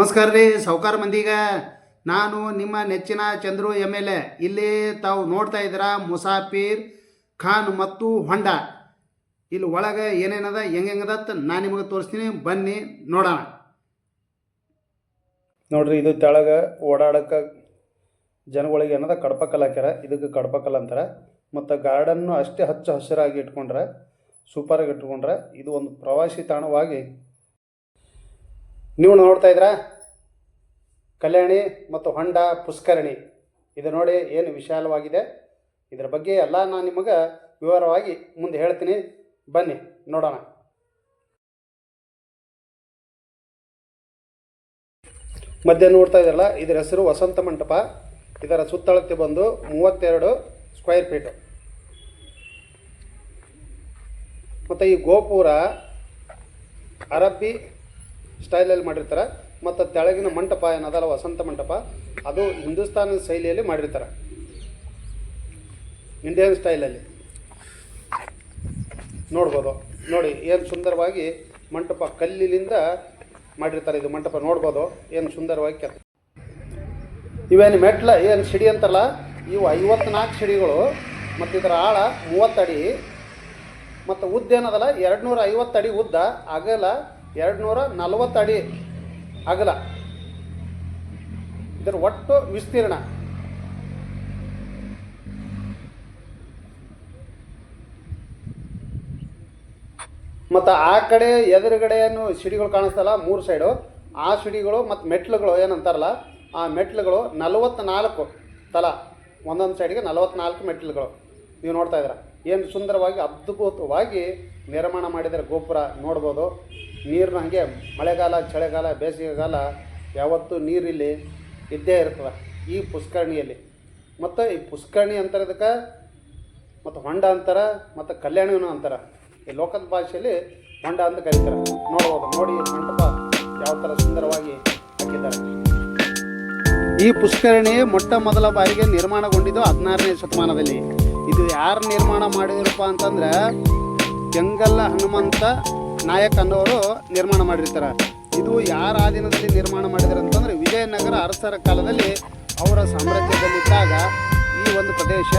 ನಮಸ್ಕಾರ ರೀ, ಸಾವುಕಾರ ಮಂದಿಗ. ನಾನು ನಿಮ್ಮ ನೆಚ್ಚಿನ ಚಂದ್ರು ಎಂ ಎಲ್ ಎ. ಇಲ್ಲಿ ತಾವು ನೋಡ್ತಾ ಇದ್ದೀರಾ ಮುಸಾಫಿರ್ ಖಾನ್ ಮತ್ತು ಹೊಂಡ. ಇಲ್ಲಿ ಒಳಗೆ ಏನೇನದ ಹೆಂಗೆಂಗದತ್ತ ನಾನು ನಿಮಗೆ ತೋರಿಸ್ತೀನಿ. ಬನ್ನಿ, ನೋಡೋಣ. ನೋಡ್ರಿ, ಇದು ತೆಳಗ ಓಡಾಡಕ್ಕೆ ಜನಗಳಿಗೆ ಏನದ ಕಡಪಕಲ್ ಹಾಕ್ಯಾರ. ಇದಕ್ಕೆ ಕಡಪಕಲ್ ಅಂತಾರೆ. ಮತ್ತು ಗಾರ್ಡನ್ನು ಅಷ್ಟೇ ಹಚ್ಚ ಹಸಿರಾಗಿ ಇಟ್ಕೊಂಡ್ರೆ, ಸೂಪರಾಗಿ ಇಟ್ಕೊಂಡ್ರೆ. ಇದು ಒಂದು ಪ್ರವಾಸಿ ತಾಣವಾಗಿ ನೀವು ನೋಡ್ತಾ ಇದ್ದೀರಾ ಕಲ್ಯಾಣಿ ಮತ್ತು ಹೊಂಡ ಪುಷ್ಕರಣಿ. ಇದು ನೋಡಿ ಏನು ವಿಶಾಲವಾಗಿದೆ. ಇದರ ಬಗ್ಗೆ ಎಲ್ಲ ನಾನು ನಿಮಗೆ ವಿವರವಾಗಿ ಮುಂದೆ ಹೇಳ್ತೀನಿ. ಬನ್ನಿ, ನೋಡೋಣ. ಮಧ್ಯೆ ನೋಡ್ತಾ ಇದ್ರಲ್ಲ, ಇದರ ಹೆಸರು ವಸಂತ ಮಂಟಪ. ಇದರ ಸುತ್ತಳತೆ ಬಂದು ಮೂವತ್ತೆರಡು ಸ್ಕ್ವೇರ್ ಫೀಟು ಮತ್ತು ಈ ಗೋಪುರ ಅರಬ್ಬಿ ಸ್ಟೈಲಲ್ಲಿ ಮಾಡಿರ್ತಾರೆ. ಮತ್ತು ತೆಳಗಿನ ಮಂಟಪ ಏನದಲ್ಲ, ವಸಂತ ಮಂಟಪ, ಅದು ಹಿಂದೂಸ್ತಾನ ಶೈಲಿಯಲ್ಲಿ ಮಾಡಿರ್ತಾರೆ. ಇಂಡಿಯನ್ ಸ್ಟೈಲಲ್ಲಿ ನೋಡ್ಬೋದು. ನೋಡಿ, ಏನು ಸುಂದರವಾಗಿ ಮಂಟಪ ಕಲ್ಲಿನಿಂದ ಮಾಡಿರ್ತಾರೆ ಇದು ಮಂಟಪ, ನೋಡ್ಬೋದು. ಏನು ಸುಂದರವಾಗಿ ಕೆತ್ತ. ಇವೇನು ಮೆಟ್ಲ, ಏನು ಸಿಡಿ ಅಂತಲ್ಲ ಇವು ಐವತ್ನಾಲ್ಕು ಸಿಡಿಗಳು, ಮತ್ತು ಇದರ ಆಳ ಮೂವತ್ತಡಿ. ಮತ್ತು ಉದ್ದ ಏನದಲ್ಲ ಎರಡು ನೂರ ಐವತ್ತು ಅಡಿ ಉದ್ದ, ಅಗಲ ಎರಡು ನೂರ ನಲವತ್ತು ಅಡಿ ಅಗಲ. ಇದರ ಒಟ್ಟು ವಿಸ್ತೀರ್ಣ. ಮತ್ತು ಆ ಕಡೆ ಎದುರುಗಡೆಯನ್ನು ಸಿಡಿಗಳು ಕಾಣಿಸ್ತಲ್ಲ, ಮೂರು ಸೈಡು ಆ ಸಿಡಿಗಳು ಮತ್ತು ಮೆಟ್ಲುಗಳು ಏನಂತಾರಲ್ಲ, ಆ ಮೆಟ್ಲುಗಳು ನಲವತ್ತ್ನಾಲ್ಕು ತಲ. ಒಂದೊಂದು ಸೈಡಿಗೆ ನಲವತ್ತ್ನಾಲ್ಕು ಮೆಟ್ಲುಗಳು. ನೀವು ನೋಡ್ತಾ ಇದ್ದೀರ. ಏನು ಸುಂದರವಾಗಿ, ಅದ್ಭುತವಾಗಿ ನಿರ್ಮಾಣ ಮಾಡಿದರೆ ಗೋಪುರ. ನೋಡ್ಬೋದು. ನೀರನ್ನ ಹಾಗೆ ಮಳೆಗಾಲ, ಚಳಿಗಾಲ, ಬೇಸಿಗೆಗಾಲ ಯಾವತ್ತೂ ನೀರಿಲ್ಲಿ ಇದ್ದೇ ಇರ್ತದೆ ಈ ಪುಷ್ಕರಣಿಯಲ್ಲಿ. ಮತ್ತು ಈ ಪುಷ್ಕರಣಿ ಅಂತಾರದಕ್ಕೆ ಮತ್ತು ಹೊಂಡ ಅಂತಾರೆ, ಮತ್ತು ಕಲ್ಯಾಣಿನ ಅಂತಾರ. ಈ ಲೋಕದ ಭಾಷೆಯಲ್ಲಿ ಹೊಂಡ ಅಂತ ಕರೀತಾರೆ. ನೋಡ್ಬೋದು, ನೋಡಿ ಮಂಟಪ ಯಾವ ಥರ ಸುಂದರವಾಗಿ ಹಾಕಿದ್ದಾರೆ. ಈ ಪುಷ್ಕರಣಿ ಮೊಟ್ಟ ಮೊದಲ ಬಾರಿಗೆ ನಿರ್ಮಾಣಗೊಂಡಿದ್ದು ಹದಿನಾರನೇ ಶತಮಾನದಲ್ಲಿ. ಇದು ಯಾರು ನಿರ್ಮಾಣ ಮಾಡಿದ್ರಪ್ಪ ಅಂತಂದ್ರೆ ಜಂಗಲ್ಲ ಹನುಮಂತ ನಾಯಕ್ ಅನ್ನೋರು ನಿರ್ಮಾಣ ಮಾಡಿರ್ತಾರೆ. ಇದು ಯಾರ ಆಧೀನದಲ್ಲಿ ನಿರ್ಮಾಣ ಮಾಡಿದ್ರು ಅಂತಂದ್ರೆ ವಿಜಯನಗರ ಅರಸರ ಕಾಲದಲ್ಲಿ ಅವರ ಸಾಮ್ರಾಜ್ಯದಲ್ಲಿದ್ದಾಗ ಈ ಒಂದು ಪ್ರದೇಶ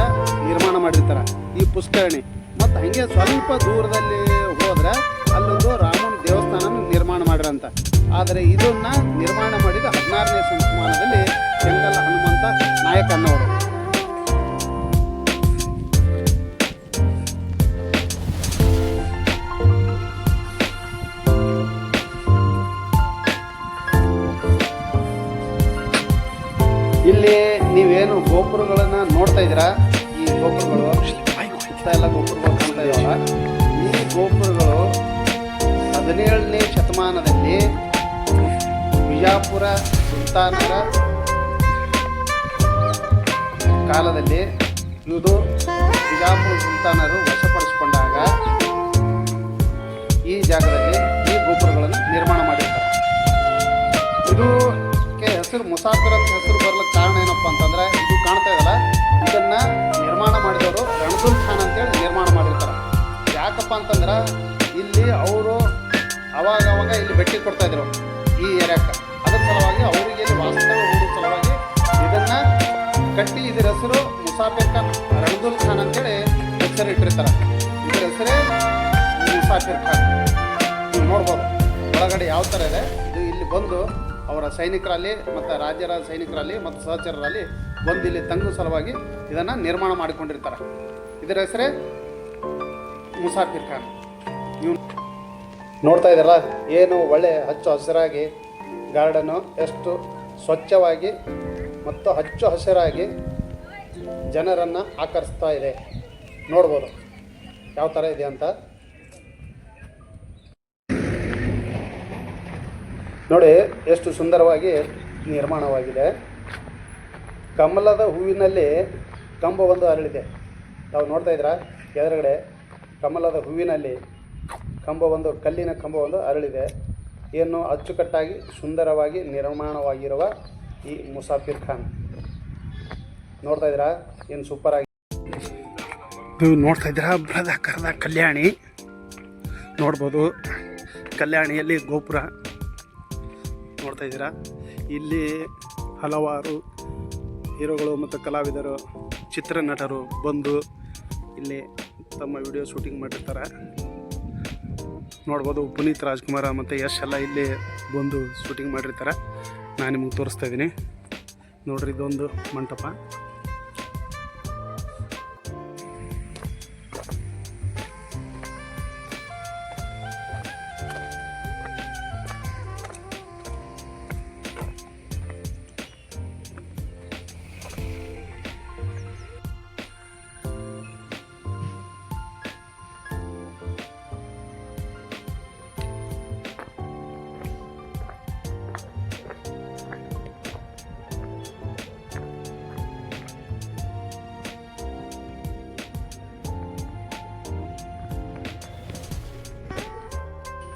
ನಿರ್ಮಾಣ ಮಾಡಿರ್ತಾರೆ. ಈ ಪುಷ್ಕರಣಿ. ಮತ್ತು ಹಂಗೆ ಸ್ವಲ್ಪ ದೂರದಲ್ಲಿ ಹೋದ್ರೆ ಅಲ್ಲೊಂದು ರಾಮನ ದೇವಸ್ಥಾನ ನಿರ್ಮಾಣ ಮಾಡಿರಂತ. ಆದರೆ ಇದನ್ನ ನಿರ್ಮಾಣ ಮಾಡಿದ ಹದಿನಾರನೇ ಶತಮಾನದಲ್ಲಿ ಕೆಂಗಲ್ಲ ಹನುಮಂತ ನಾಯಕ್ ಅನ್ನೋರು. ಹದಿನೇಳನೇ ಶತಮಾನದಲ್ಲಿ ಬಿಜಾಪುರ ಸುಲ್ತಾನರ ಕಾಲದಲ್ಲಿ ಇದು ಬಿಜಾಪುರ ಸುಲ್ತಾನರು ವಶಪಡಿಸಿಕೊಂಡಾಗ ಈ ಜಾಗದಲ್ಲಿ ಈ ಗೋಪುರಗಳನ್ನು ನಿರ್ಮಾಣ ಮಾಡಿರ್ತಾರೆ. ಇದಕ್ಕೆ ಹೆಸರು ಮುಸಾಫಿರ್ ಹೆಸರು ಬರಲಿಕ್ಕೆ ಕಾರಣ ಏನಪ್ಪ ಅಂತಂದ್ರೆ ಇದು ಕಾಣ್ತಾ ಇದಲ್ಲ ಇದನ್ನು ನಿರ್ಮಾಣ ಮಾಡಿದವರು ರಣದುಲ್ ಖಾನ್ ಅಂತೇಳಿ ನಿರ್ಮಾಣ ಮಾಡಿರ್ತಾರೆ. ಯಾಕಪ್ಪ ಅಂತಂದ್ರೆ ಇಲ್ಲಿ ಅವರು ಅವಾಗ ಅವಾಗ ಇಲ್ಲಿ ಭೇಟಿ ಕೊಡ್ತಾ ಇದ್ರು ಈ ಏರಿಯಾಕ್ಕೆ. ಅದರ ಸಲುವಾಗಿ ಅವರಿಗೆ ಹೂಡೋ ಸಲುವಾಗಿ ಇದನ್ನ ಕಟ್ಟಿ ಇದರ ಹೆಸರು ಮುಸಾಫಿರ್ ಖಾನ್, ರಣದುಲ್ ಖಾನ್ ಅಂತೇಳಿ ಹೆಸರು ಇಟ್ಟಿರ್ತಾರೆ. ಇದರ ಹೆಸರೇ ಮುಸಾಫಿರ್ ಖಾನ್. ನೀವು ನೋಡ್ಬೋದು. ಒಳಗಡೆ ಯಾವ ಥರ ಇದೆ? ಇದು ಇಲ್ಲಿ ಬಂದು ಅವರ ಸೈನಿಕರಲ್ಲಿ ಮತ್ತು ರಾಜ್ಯರ ಸೈನಿಕರಲ್ಲಿ ಮತ್ತು ಸಹಚರರಲ್ಲಿ ಬಂದು ಇಲ್ಲಿ ತಂಗು ಸಲುವಾಗಿ ಇದನ್ನು ನಿರ್ಮಾಣ ಮಾಡಿಕೊಂಡಿರ್ತಾರೆ. ಇದರ ಹೆಸರೇ ಮುಸಾಫಿರ್ ಖಾನ್. ನೋಡ್ತಾ ಇದ್ದಾರಲ್ಲ, ಏನು ಒಳ್ಳೆ ಹಚ್ಚು ಹಸಿರಾಗಿ ಗಾರ್ಡನ್ನು ಎಷ್ಟು ಸ್ವಚ್ಛವಾಗಿ ಮತ್ತು ಹಚ್ಚು ಹಸಿರಾಗಿ ಜನರನ್ನು ಆಕರ್ಷಿಸ್ತಾ ಇದೆ. ನೋಡ್ಬೋದು ಯಾವ ಥರ ಇದೆ ಅಂತ. ನೋಡಿ, ಎಷ್ಟು ಸುಂದರವಾಗಿ ನಿರ್ಮಾಣವಾಗಿದೆ. ಕಮಲದ ಹೂವಿನಲ್ಲಿ ಕಂಬ ಒಂದು ಅರಳಿದೆ. ನಾವು ನೋಡ್ತಾ ಇದ್ದೀರಾ? ಎದುರುಗಡೆ ಕಮಲದ ಹೂವಿನಲ್ಲಿ ಕಂಬ ಒಂದು, ಕಲ್ಲಿನ ಕಂಬ ಒಂದು ಅರಳಿದೆ. ಏನು ಅಚ್ಚುಕಟ್ಟಾಗಿ, ಸುಂದರವಾಗಿ ನಿರ್ಮಾಣವಾಗಿರುವ ಈ ಮುಸಾಫಿರ್ ಖಾನ್. ನೋಡ್ತಾ ಇದ್ದೀರಾ? ಏನು ಸೂಪರಾಗಿ ನೀವು ನೋಡ್ತಾ ಇದಿರ ಬೃಹದ ಕರದ ಕಲ್ಯಾಣಿ. ನೋಡ್ಬೋದು. ಕಲ್ಯಾಣಿಯಲ್ಲಿ ಗೋಪುರ. ನೋಡ್ತಾ ಇದ್ದೀರಾ? ಇಲ್ಲಿ ಹಲವಾರು ಹೀರೋಗಳು ಮತ್ತು ಕಲಾವಿದರು, ಚಿತ್ರನಟರು ಬಂದು ಇಲ್ಲಿ ತಮ್ಮ ವಿಡಿಯೋ ಶೂಟಿಂಗ್ ಮಾಡಿರ್ತಾರೆ. ನೋಡ್ಬೋದು ಪುನೀತ್ ರಾಜ್ಕುಮಾರ ಮತ್ತು ಯಶ್ ಎಲ್ಲ ಇಲ್ಲಿ ಬಂದು ಶೂಟಿಂಗ್ ಮಾಡಿರ್ತಾರೆ. ನಾನು ನಿಮಗೆ ತೋರಿಸ್ತಾ ಇದ್ದೀನಿ. ನೋಡ್ರಿ ಇದೊಂದು ಮಂಟಪ.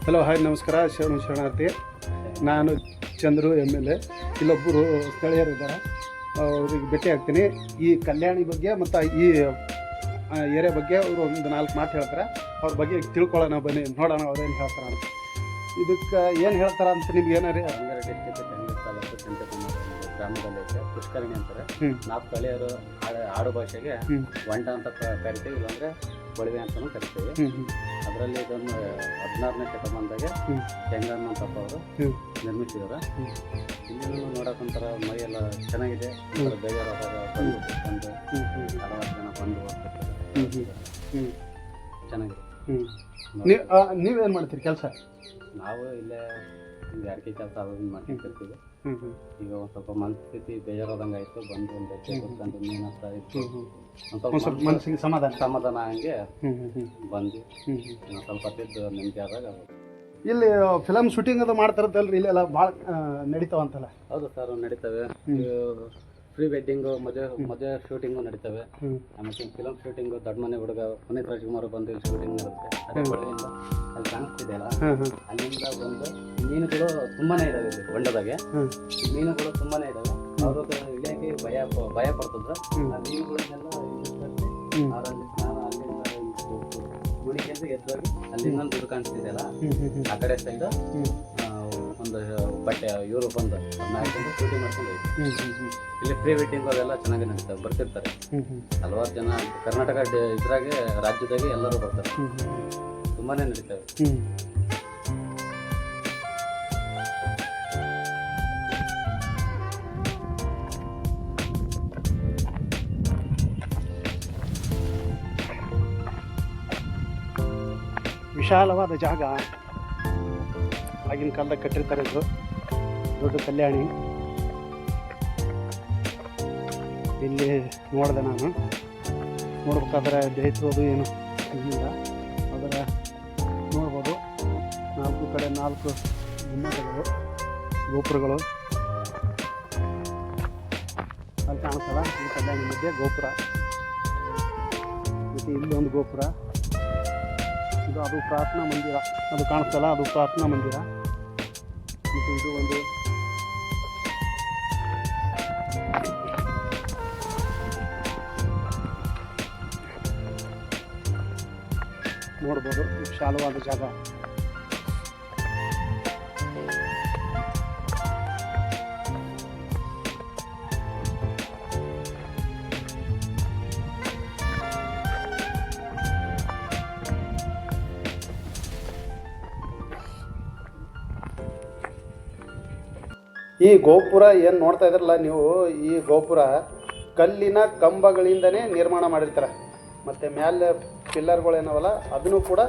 ಹಲೋ ಹಾಯ್ ನಮಸ್ಕಾರ, ಶರಣ ಶರಣಾರ್ಥಿ. ನಾನು ಚಂದ್ರು ಎಂ ಎಲ್ ಎ ಇಲ್ಲೊಬ್ಬರು ಸ್ಥಳೀಯರಿದ್ದಾರೆ ಅವ್ರಿಗೆ ಭೇಟಿ ಆಗ್ತೀನಿ. ಈ ಕಲ್ಯಾಣಿ ಬಗ್ಗೆ ಮತ್ತು ಈ ಏರಿಯಾ ಬಗ್ಗೆ ಅವರು ಒಂದು ನಾಲ್ಕು ಮಾತು ಹೇಳ್ತಾರೆ. ಅವ್ರ ಬಗ್ಗೆ ತಿಳ್ಕೊಳ್ಳೋಣ, ಬನ್ನಿ. ನೋಡೋಣ ಅವ್ರೇನು ಹೇಳ್ತಾರೆ ಅಂತ ಇದಕ್ಕೆ ಏನು ಹೇಳ್ತಾರೆ ಅಂತ ನಿಮ್ಗೆ ಏನಾರಿ ಗ್ರಾಮದಲ್ಲಿ ಐತೆ. ಪುಷ್ಕರಣಿ ಅಂತಾರೆ. ಹ್ಞೂ ನಾವು ಸ್ಥಳೀಯರು ಆಡ ಆಡು ಭಾಷೆಗೆ ಹ್ಞೂ ಒಂಟ ಅಂತ ಕ- ಕರಿತೀವಿ. ಇಲ್ಲಾಂದ್ರೆ ಕೊಳವೆ ಅಂತಲೂ ಕರಿತೀವಿ. ಹ್ಞೂ ಹ್ಞೂ ಅದರಲ್ಲಿ ಇದೊಂದು ಹದಿನಾರನೇ ಶತಮಾನದಾಗೆ ಹ್ಞೂ ಚೆಂಗಣ್ಣ ಅಂತಪ್ಪ ಅವರು ನಿರ್ಮಿಸಿದ್ರು ನಿರ್ಮಿಸಿದಾರೆ ಹ್ಞೂ ಇಲ್ಲಿ ನೋಡಕ್ ಒಂಥರ ಮೈ ಎಲ್ಲ ಚೆನ್ನಾಗಿದೆ. ಒಂಥರ ಬೇಜಾರಾದಾಗ ಬಂದು ಹ್ಞೂ ಹಲವಾರು ಜನ ಬಂದು ಹೋಗ್ತಿರ್ತಾರೆ. ಹ್ಞೂ ಚೆನ್ನಾಗಿದೆ. ಹ್ಞೂ ನೀವು ನೀವೇನು ಮಾಡ್ತೀರಿ ಕೆಲಸ? ನಾವು ಇಲ್ಲೇ ಯಾರ ಅಡಿಕೆ ಕೆಲಸ ಅದನ್ನ ಮಾಡ್ತಿರ್ತೀವಿ ಈಗ ಒಂದು ಸ್ವಲ್ಪ ಮನಸ್ಥಿತಿ ಬೇಜಾರಾದಂಗೆ ಆಯಿತು ಬಂದು ಒಂದು ಹೆಜ್ಜೆ ಕುತ್ಕೊಂಡು ಇತ್ತು. ಒಂದು ಸ್ವಲ್ಪ ಮನಸ್ಸಿಗೆ ಸಮಾಧಾನ. ಸಮಾಧಾನ ಹಂಗೆ ಬಂದು ಸ್ವಲ್ಪ ತಿದ್ದು ನೆಮ್ಮದಿ ಆದಾಗ ಇಲ್ಲಿ ಫಿಲಮ್ ಶೂಟಿಂಗ್ ಅದು ಮಾಡ್ತಾರತ್ತಲ್ರಿ ಇಲ್ಲೆಲ್ಲ ಭಾಳ ನಡೀತಾವಂತಲ್ಲ? ಹೌದು ಸರ್ ನಡೀತವೆ. ಪ್ರೀ ವೆಡ್ಡಿಂಗು ಮದುವೆ ಮದುವೆ ಶೂಟಿಂಗು ನಡೀತವೆ ಆಮೇಲೆ ಫಿಲಮ್ ಶೂಟಿಂಗು ದೊಡ್ಡ ಮನೆ ಹುಡುಗ ಪುನೀತ್ ರಾಜ್ಕುಮಾರ್ ಬಂದು ಇಲ್ಲಿ ಶೂಟಿಂಗ್ ನಡೆಯುತ್ತೆ ಅದೇ ಅಲ್ಲಿ ಕಾಣಿಸ್ತಿದೆಯಲ್ಲ ಹಾಂ ಅಲ್ಲಿಂದ ಬಂದು ಮೀನುಗಳು ತುಂಬಾನೇ ಇದಾವೆ ಇಲ್ಲಿ ಹೊಂಡದಾಗೆ ಮೀನುಗಳು ತುಂಬಾನೇ ಇದಾವೆ ಅವರು ಇಳಿಯಕ್ಕೆ ಭಯ ಭಯ ಪಡ್ತಿದ್ರು. ಆ ಮೀನುಗಳನ್ನೆಲ್ಲ. ಅವರಲ್ಲಿ ಸ್ನಾನ ಅಲ್ಲಿಂದ ಅಲ್ಲಿಂದ ಇನ್ನೊಂದು ದುಡ್ಡು ಕಾಣಿಸ್ತಿದೆಯಲ್ಲ ಆ ಕಡೆ ಸೈಡ್ ಒಂದು ಬಟ್ಟೆ ಇವರು ಬಂದು ಅದನ್ನ ಹಾಕೊಂಡು ಶೂಟಿಂಗ್ ಮಾಡ್ಕೊಂಡು ಇಲ್ಲಿ ಪ್ರೀ ವೆಡ್ಡಿಂಗ್ ಅದೆಲ್ಲ ಚೆನ್ನಾಗಿ ನಡೀತವೆ ಬರ್ತಿರ್ತಾರೆ. ಹಲವಾರು ಜನ ಕರ್ನಾಟಕ ಡ- ಇದ್ರಾಗೆ ರಾಜ್ಯದಾಗೆ ಎಲ್ಲರೂ ಬರ್ತಾರೆ. ತುಂಬಾನೇ ನಡೀತಾವೆ ವಿಶಾಲವಾದ ಜಾಗ. ಆಗಿನ ಕಾಲದಾಗ ಕಟ್ಟಿರ್ತಾರೆ ಇದು ದೊಡ್ಡ ಕಲ್ಯಾಣಿ. ಇಲ್ಲಿ ನೋಡಿದೆ ನಾನು. ನೋಡ್ಬೇಕಾದ್ರೆ ಜಯಿಸೋದು ಏನು ಇಲ್ಲಿಂದ ಅದರ ನೋಡ್ಬೋದು. ನಾಲ್ಕು ಕಡೆ ನಾಲ್ಕು ಗುಮ್ಮಟಗಳು, ಗೋಪುರಗಳು. ಅಲ್ಲಿ ಕಾಣಿಸ್ತಾರ ಈ ಕಲ್ಯಾಣಿ ಮಧ್ಯೆ ಗೋಪುರ. ಮತ್ತು ಇಲ್ಲಿ ಒಂದು ಗೋಪುರ. ಇದು ಅದು ಪ್ರಾರ್ಥನಾ ಮಂದಿರ. ಅದು ಕಾಣಿಸ್ತಲ್ಲ, ಅದು ಪ್ರಾರ್ಥನಾ ಮಂದಿರ. ಮತ್ತು ಇದು ಒಂದು ನೋಡ್ಬೋದು ವಿಶಾಲವಾದ ಜಾಗ ಈ ಗೋಪುರ ಏನು ನೋಡ್ತಾ ಇದ್ರಲ್ಲ ನೀವು ಈ ಗೋಪುರ ಕಲ್ಲಿನ ಕಂಬಗಳಿಂದನೇ ನಿರ್ಮಾಣ ಮಾಡಿರ್ತಾರೆ. ಮತ್ತು ಮ್ಯಾಲೆ ಪಿಲ್ಲರ್ಗಳೇನವಲ್ಲ ಅದನ್ನು ಕೂಡ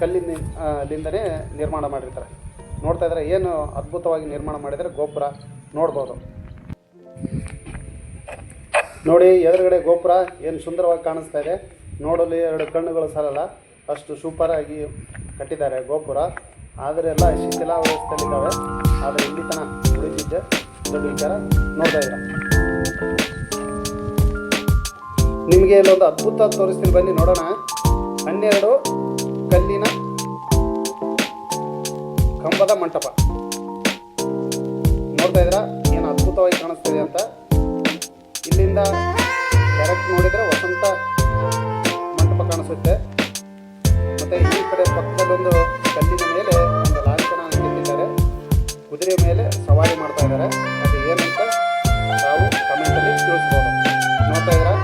ಕಲ್ಲಿನ ಆ, ಲಿಂದನೇ ನಿರ್ಮಾಣ ಮಾಡಿರ್ತಾರೆ. ನೋಡ್ತಾ ಇದ್ರೆ ಏನು ಅದ್ಭುತವಾಗಿ ನಿರ್ಮಾಣ ಮಾಡಿದರೆ ಗೋಪುರ ನೋಡ್ಬೋದು. ನೋಡಿ ಎದುರುಗಡೆ ಗೋಪುರ ಏನು ಸುಂದರವಾಗಿ ಕಾಣಿಸ್ತಾ ಇದೆ. ನೋಡಲು ಎರಡು ಕಣ್ಣುಗಳು ಸಾಲಲ್ಲ ಅಷ್ಟು ಸೂಪರಾಗಿ ಕಟ್ಟಿದ್ದಾರೆ ಗೋಪುರ. ಆದರೆ ಎಲ್ಲ ಶಿಥಿಲಾವಸ್ಥೆಯಲ್ಲಿದ್ದಾವೆ ಆದರೆ ಇಲ್ಲಿ ತನ ಉಳಿದಿದ್ದೆ. ದೊಡ್ಡ ನೋಡ್ತಾ ಇದ್ದೀರ? ನಿಮಗೆ ಇಲ್ಲೊಂದು ಅದ್ಭುತ ತೋರಿಸ್ತೀನಿ. ಬನ್ನಿ, ನೋಡೋಣ. ಹನ್ನೆರಡು ಕಲ್ಲಿನ ಕಂಬದ ಮಂಟಪ. ನೋಡ್ತಾ ಇದ್ದೀರಾ? ಏನು ಅದ್ಭುತವಾಗಿ ಕಾಣಿಸ್ತಿದೆ ಅಂತ. ಇಲ್ಲಿಂದ ಡೈರೆಕ್ಟ್ ನೋಡಿದರೆ ವಸಂತ ಮಂಟಪ ಕಾಣಿಸುತ್ತೆ. ಮತ್ತು ಈ ಕಡೆ ಪಕ್ಕದಲ್ಲೊಂದು ಕಲ್ಲಿನ ಮೇಲೆ ಒಂದು ಲಾಂಛನ ಕೆತ್ತಿದ್ದಾರೆ ಕುದುರೆ ಮೇಲೆ ಸವಾರಿ ಮಾಡ್ತಾ ಇದ್ದಾರೆ. ಅದು ಏನಂತ ನಾವು ಕಮೆಂಟಲ್ಲಿ ತಿಳಿಸ್ಬೋದು. ನೋಡ್ತಾ ಇದ್ದೀರಾ?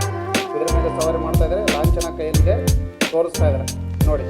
ಕುದುರೆ ಮೇಲೆ ಸವಾರಿ ಮಾಡ್ತಾ ಇದ್ದಾರೆ. ಲಾಂಛನ ಕೈಯಲ್ಲಿದೆ. ತೋರಿಸ್ತಾ ಇದ್ದಾರೆ. ನೋಡಿ.